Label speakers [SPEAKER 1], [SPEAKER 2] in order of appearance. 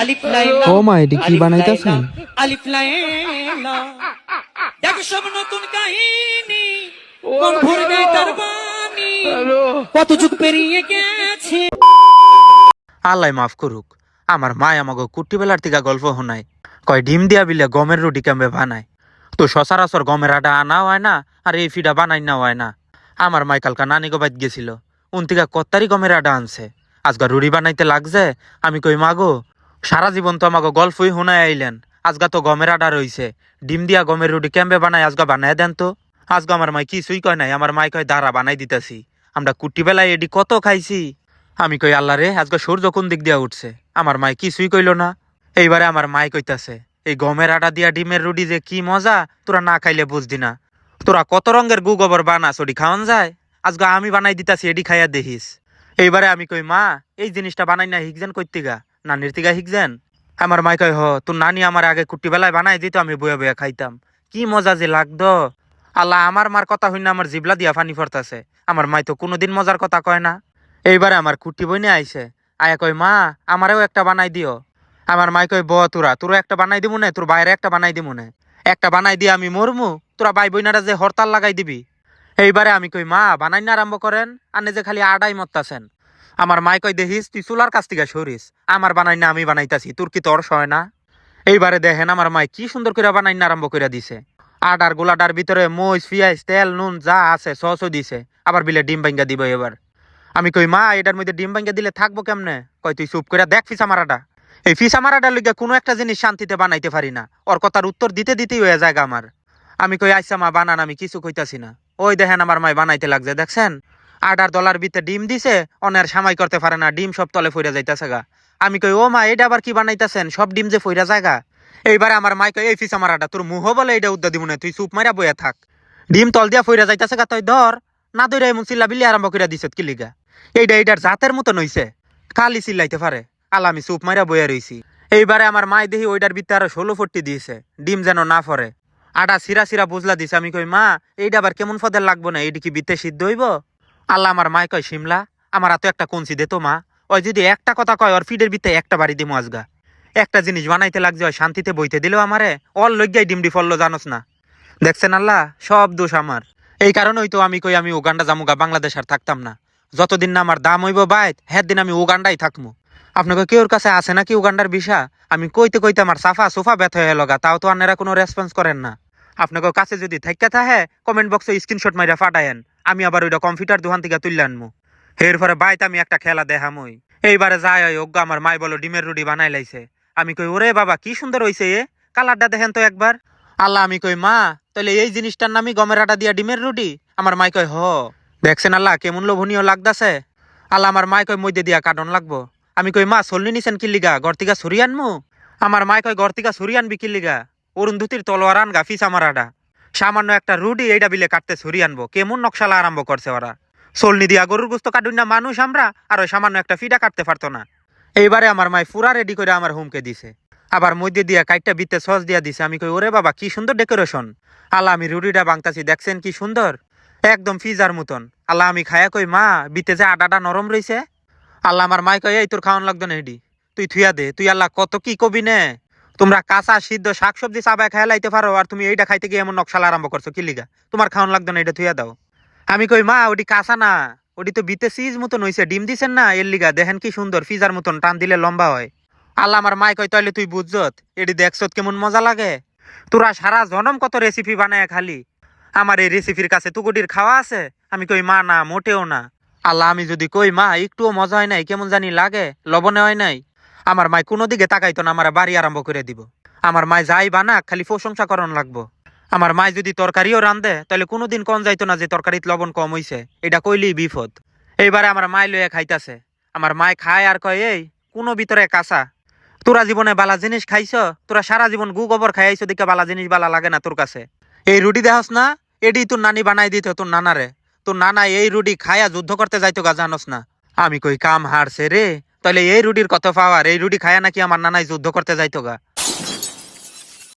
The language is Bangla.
[SPEAKER 1] আলিফ লাইলা
[SPEAKER 2] ও মা, এটি কি বানাইতাছেন?
[SPEAKER 1] আলিফ লাইলা। দেখ সব নতুন কাহিনী ভরবে তার বাণী। কত যুগ পেরিয়ে গেছে।
[SPEAKER 3] আল্লাহ মাফ করুক আমার মা আমাকে কুটি বেলার থেকে গল্প শোনায়। কয় ডিম দিয়া বিলে গমের রুটি কেমবে বানায়। তো সচরাচর গমের আটা আনা হয় না আর এই ফিডা বানাই না হয় না। আমার মাই কালকা নানি বাইত গেছিল। উন থেকে কত্তারি গমের আটা আনছে। আজগা রুড়ি বানাইতে লাগছে আমি কই মাগো সারা জীবন তো আমাকে গল্পই শোনায় আইলেন। আজগা তো গমের আটা রইছে। ডিম দিয়া গমের রুটি কেমবে বানায় আজগা বানায় দেন তো। আজগা আমার মাই কিছুই কয় নাই, আমার মাই কয়, দাঁড়া, বানাই দিতেছি। আমরা কুটি বেলায় এডি কত খাইছি? আমি কই, আল্লাহ রে আজকে সূর্য কোন দিক দিয়া উঠছে? আমার মাই কিছুই কইল না। এইবারে আমার মাই কইতাছে, এই গমের আটা দিয়া ডিমের রুটি যে কি মজা, তোরা না খাইলে বুঝদি না। তোরা কত রঙের গু গোবর বানাস ওটি খাওয়ান যায়? আজকে আমি বানাই দিতাছি, এডি খাইয়া দেখিস। এইবারে আমি কই, মা, এই জিনিসটা বানাই না হিকজেন কইতিগা নানির তিগা হিকজেন আমার মাই কয়, হ, তোর নানি আমার আগে কুটি বেলায় বানাই দিত, আমি বয়ে বয়ে খাইতাম। কি মজা যে লাগতো আল্লাহ, আমার মার কথা হইনা, আমার জিবলা দিয়া ফানি ফরতাছে। আমার মাই তো কোনোদিন মজার কথা কয় না। এইবারে আমার কুটি বইনে আইছে। আয়া কই মা, আমারেও একটা বানাই দিও। আমার মাই কয়, ব, তোরা তোর একটা বানাই দিমু না, তোর বাইরে একটা বানাই দিমু না। একটা বানাই দিয়ে আমি মরমু, তোরা ভাই বইনারা যে হরতাল লাগাই দিবি। এইবারে আমি কই, মা বানাই না আরম্ভ করেন আনে যে খালি আডাই মত্তাছেন আমার মাই কই দেখিস, তুই চুলার কাছ থেকে সরিস। আমার বানাই না, আমি বানাইতাছি। তোর কি তোর সয় না? এইবারে দেখেন আমার মাই কি সুন্দর করে বানাই না আরম্ভ করে দিছে। আডার গোলাডার ভিতরে মইস পিঁয়াজ, তেল, নুন, যা আছে, সসও দিছে। আবার বিলে ডিম ভাঙ্গা দিব এবার। আমি কই, মা, এটার মধ্যে ডিম ভাঙ্গা দিলে থাকব কেমনে? কই তুই চুপ করে দেখ ফিসা মারাটা। এই ফিসা মারাটার লিগে কোনো একটা জিনিস শান্তিতে বানাইতে পারি না। ওর কথার উত্তর দিতে দিতেই হয়ে যায় আমার। আমি কই, আইসা মা, বানান, আমি কিছু কইতাছি না। ওই দেখেন আমার মাই বানাইতে লাগছে, দেখছেন? আডার দলার ভিতরে ডিম দিছে, অনের সামাই করতে পারে না, ডিম সব তলে ফইরা যাইতাছে গা। আমি কই, ও মা এটা আবার কি বানাইতাছেন? সব ডিম যে ফইরা জায়গা এইবারে আমার মাই কই এই ফিসা মারাটা তোর মুহ বলে এটা উদ্দা দিব না, তুই চুপ মারা বইয়া থাক। ডিম তল দিয়া ফইরা যাইতাছে গা, তুই ধর, না ধরে এমন চিল্লা বিল্লি আরম্ভ করে দিছত কি লিগা? এইটা এইটার জাতের মতন হইছে, কালি চিল্লাইতে পারে। আলা আমি চুপ মারা বইয়া রইছি। এইবারে আমার মাই দেখি ওইটার ভিতরে আরও ষোলো ফোরটি দিয়েছে, ডিম যেন না ফরে। আটা সিরা সিরা বুঝলা দিছে, আমি কই, মা এইটা আবার কেমন ফদের লাগবো না? এইটা কি বিতে সিদ্ধ হইব? আল্লাহ আমার মাই কয়, শিমলা, আমার এত একটা কঞ্চি দে তো মা। ওই যদি একটা কথা কয়, ওর ফিডের ভিতরে একটা বাড়ি দিমু আজগা। একটা জিনিস বানাইতে লাগছে, ওই শান্তিতে বইতে দিলেও আমারে অল লজ্ঞাই ডিমডি ফললো, জানোস না। দেখছেন আল্লাহ, সব দোষ আমার। এই কারণেই তো আমি কই, আমি উগান্ডা জামুগা বাংলাদেশ আর থাকতাম না। যতদিন না আমার দাম হইব বাইত হ্যাঁ দিন আমি উগান্ডাই থাকমু। আপনাকে কেউর কাছে আছে নাকি উগান্ডার বিষা আমি কইতে কইতে আমার সাফা সোফা ব্যথ হয়ে লগা তাও তো আপনারা কোনো রেসপন্স করেন না। আপনাকে কাছে যদি থাইকা থাকে কমেন্ট বক্সে স্ক্রিনশট মাইরা ফাটায়েন। আমি আবার ওইটা কম্পিউটার দোকান থেকে তুললে আনমু। এর পরে বাইত আমি একটা খেলা দেখামই। এইবারে যায় অজ্ঞা আমার মাই বলো ডিমের রুটি বানাই লাইছে। আমি কই, ওরে বাবা, কি সুন্দর হইছে এ। কালারটা দেখেন তো একবার। আল্লাহ, আমি কই, মা, তাহলে এই জিনিসটার নামই গমের আটা দিয়া ডিমের রুটি? আমার মাই কয় হ। দেখছেন আল্লাহ, কেমন লোভনীয় লাগতাছে? আল্লাহ আমার মাই কয় মধ্যে দিয়া কাটন লাগবো। আমি কই, মা সল্লি নিছেন কিল্লিগা গর্তিকা সরি আনমু? আমার মাই কয় গর্তিকা সরি আনবি কিল্লিগা অরুন্ধতির তলোয়ার আন গা ফিস আমার আডা সামান্য একটা রুটি এইটা বিলে কাটতে সরি আনব। কেমন নকশালা আরম্ভ করছে ওরা? সলনি দিয়া গরুর গুস্ত কাটুন না মানুষ আমরা, আর ওই সামান্য একটা ফিডা কাটতে পারতো না। এইবারে আমার মাই পুরা রেডি করে আমার হুমকে দিছে। আবার মধ্যে দিয়া কাইটটা বিতে সস দিয়া দিছে। আমি কই, ওরে বাবা, কি সুন্দর ডেকোরেশন। আল্লাহ, আমি রুটিটা বাংতাছি, দেখছেন কি সুন্দর? একদম ফিজার মতন। আল্লাহ, আমি খায়া কই, মা, বিতে যে আটাটা নরম রইছে? আল্লাহ, আমার মাই কই এই তোর খাওয়ান লাগতো না হেডি। তুই থুয়া দে। তুই আল্লাহ, কত কি কবি নে? তোমরা কাঁচা, সিদ্ধ শাকসবজি চাবায় খায় লাইতে পারো, আর তুমি এইটা খাইতে গিয়ে এমন নকশাল আরম্ভ করছ, কি লিগা? তোমার খাওয়ান লাগতো না এটা থুয়া দাও। আমি কই, মা ওটি কাঁচা না ওটি তো বিতে সিজ মতন হইছে, ডিম দিছেন না, এর লিগা, দেখেন কি সুন্দর, ফিজার মতন, টান দিলে লম্বা হয়। আল্লাহ আমার মাই কই তাইলে তুই বুঝছত এটি দেখছত কেমন মজা লাগে? তোরা সারা জনম কত রেসিপি বানায় খালি। আমার এই রেসিপির কাছে তুকুটির খাওয়া আছে? আমি কই, মা, না, মোটেও না। আল্লাহ আমি যদি কই, মা, একটুও মজা হয় নাই, কেমন জানি লাগে, লবণে হয় নাই। আমার মাই কোনো দিকে তাকাইতো না, আমার বাড়ি আরম্ভ করে দিব। আমার মাই যাই বানাক খালি প্রশংসা করণ লাগবো। আমার মাই যদি তরকারিও রান্ধে তাহলে কোনোদিন কম যাইতো না যে তরকারিত লবণ কম হইছে। এটা কইলেই বিপদ। এইবারে আমার মাই লইয়া খাইতাছে। আমার মাই খায় আর কয়, এই, কোনো ভিতরে কাঁচা। তোরা জীবনে বালা জিনিস খাইছ, তোরা সারা জীবন গু গোবর খাইছ দেখে বালা জিনিস বালা লাগে না তোর কাছে। এই রুটি দেহস না এডি তোর নানি বানাই দিত তোর নানারে। তোর নানা এই রুটি খায়া যুদ্ধ করতে যাইতো গা, জানোস না। আমি কই, কাম হারছে রে? তাহলে এই রুটির কত পাওয়ার, এই রুটি খায়া নাকি আমার নানাই যুদ্ধ করতে যাইতো গা